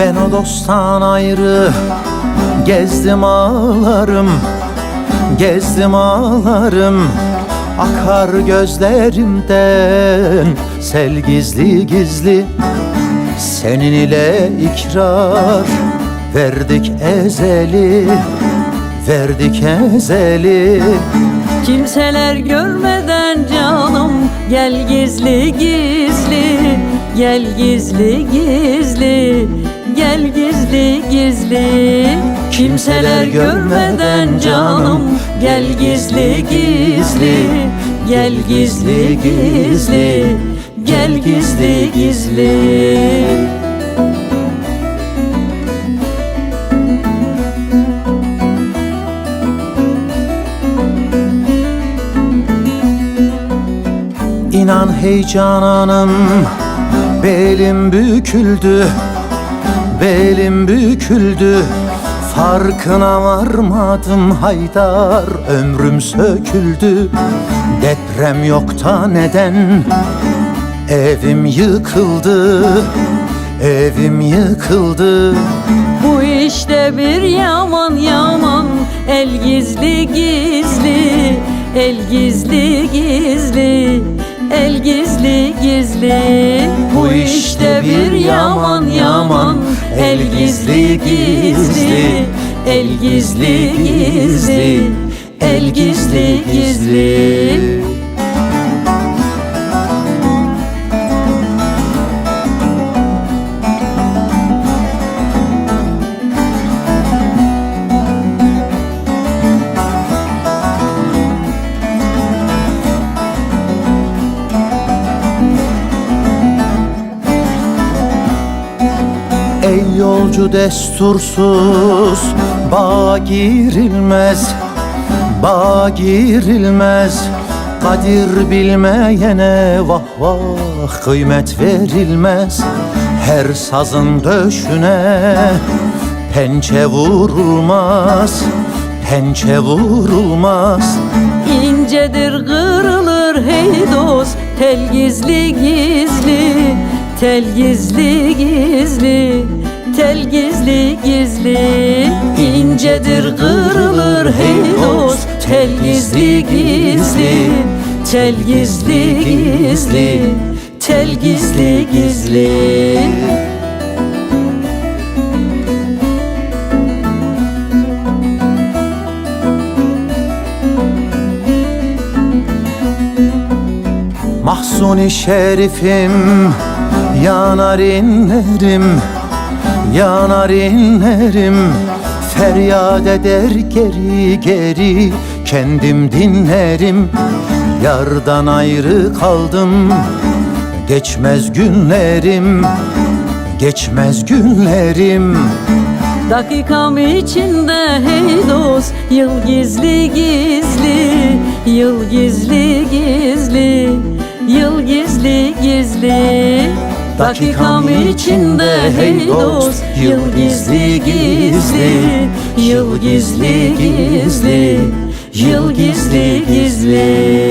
Ben o dosttan ayrı gezdim ağlarım Gezdim ağlarım Akar gözlerimden. Sel gizli gizli Senin ile ikrar. Verdik ezeli Verdik ezeli. Kimseler görmeden canım Gel gizli gizli Gel gizli gizli Gel gizli gizli. Kimseler görmeden canım Gel gizli gizli. Gel gizli gizli Gel gizli gizli. İnan heyecananım Belim büküldü Belim büküldü Farkına varmadım haydar. Ömrüm söküldü Deprem yok da neden? Evim yıkıldı Evim yıkıldı. Bu işte bir yaman yaman El gizli gizli El gizli gizli El gizli gizli. Bu işte bir yaman yaman El gizli gizli El gizli gizli El gizli gizli Ey yolcu destursuz Bağ girilmez Bağ girilmez. Kadir bilmeyene vah vah Kıymet verilmez. Her sazın döşüne Pençe vurulmaz Pençe vurulmaz. İncedir kırılır hey dost Tel gizli gizli Tel gizli gizli Tel gizli gizli İncedir kırılır hey dost. Tel gizli gizli Tel gizli gizli Tel gizli gizli. Mahsuni şerifim Yanar inlerim Yanar inlerim Feryat eder geri geri. Kendim dinlerim Yardan ayrı kaldım. Geçmez günlerim Geçmez günlerim. Dakikam içinde hey dost Yıl gizli gizli. Yıl gizli gizli Yıl gizli gizli Dakikam içinde hey dost Yıl gizli gizli Yıl gizli gizli Yıl gizli gizli